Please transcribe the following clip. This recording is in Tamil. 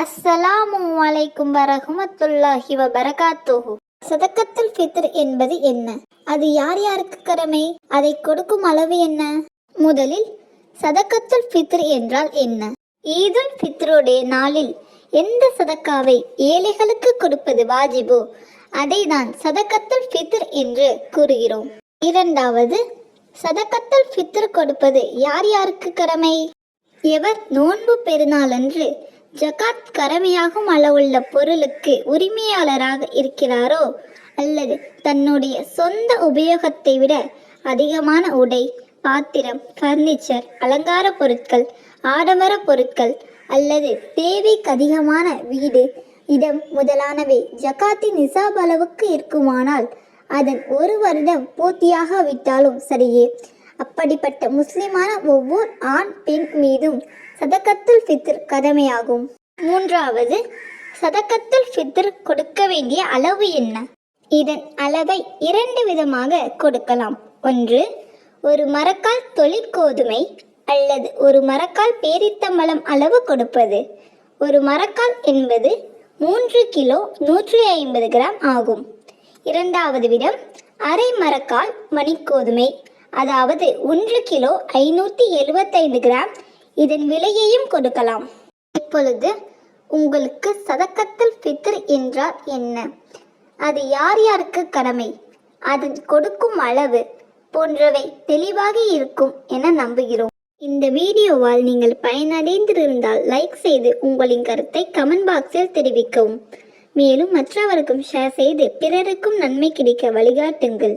அஸ்ஸலாமு அலைக்கும் வரஹ்மத்துல்லாஹி வபரகாத்துஹு. சதக்கத்துல் ஃபித்ர் என்பது என்ன? அது யார் யாருக்கு கடமை? அதை கொடுக்கும் அளவு என்ன? முதலில் சதக்கத்துல் ஃபித்ர் என்றால் என்ன? ஈதுல் ஃபித்ருடைய நாளில் எந்த சதக்காவை ஏழைகளுக்கு கொடுப்பது வாஜிபோ? அதை தான் சதக்கத்துல் ஃபித்ர் என்று கூறுகிறோம். இரண்டாவது சதக்கத்துல் ஃபித்ர் கொடுப்பது யார் யாருக்கு கடமை? எவர் நோன்பு பெருநாளன்று ஜகாத் கடமையாகும் அளவுள்ள பொருளுக்கு உரிமையாளராக இருக்கிறாரோ? அல்லது தன்னுடைய சொந்த உபயோகத்தை விட அதிகமான உடை பாத்திரம் ஃபர்னிச்சர் அலங்கார பொருட்கள் ஆடம்பர பொருட்கள் அல்லது தேவைக்கு அதிகமான வீடு இடம் முதலானவை ஜகாத்தின் நிசாப் அளவுக்கு இருக்குமானால் அதன் ஒரு வருடம் பூர்த்தியாக விட்டாலும் சரியே. அப்படிப்பட்ட முஸ்லிமான ஒவ்வொரு ஆண் பெண் மீதும் சதக்கத்துல் ஃபித்ர் கடமையாகும். மூன்றாவது சதக்கத்துல் ஃபித்ர் கொடுக்க வேண்டிய அளவு என்ன? இதன் அளவை இரண்டு விதமாக கொடுக்கலாம். ஒன்று ஒரு மரக்கால் தொழிற்கோதுமை அல்லது ஒரு மரக்கால் பேரித்தம்பளம் அளவு கொடுப்பது. ஒரு மரக்கால் என்பது மூன்று கிலோ நூற்றி ஐம்பது கிராம் ஆகும். இரண்டாவது விடம் அரை மரக்கால் மணிக்கோதுமை அதாவது ஒன்று கிலோ ஐநூற்றி எழுபத்தைந்து கிராம். இதன் விலையையும் கொடுக்கலாம். இப்பொழுது உங்களுக்கு சதக்கத்தல் ஃபித்ர் என்றால் என்ன? அது யார் யாருக்கு கடமை? அதன் கொடுக்கும் அளவு போன்றவை தெளிவாக இருக்கும் என நம்புகிறோம். இந்த வீடியோவால் நீங்கள் பயனடைந்திருந்தால் லைக் செய்து உங்களின் கருத்தை கமெண்ட் பாக்ஸில் தெரிவிக்கவும். மேலும் மற்றவருக்கும் ஷேர் செய்து பிறருக்கும் நன்மை கிடைக்க வழிகாட்டுங்கள்.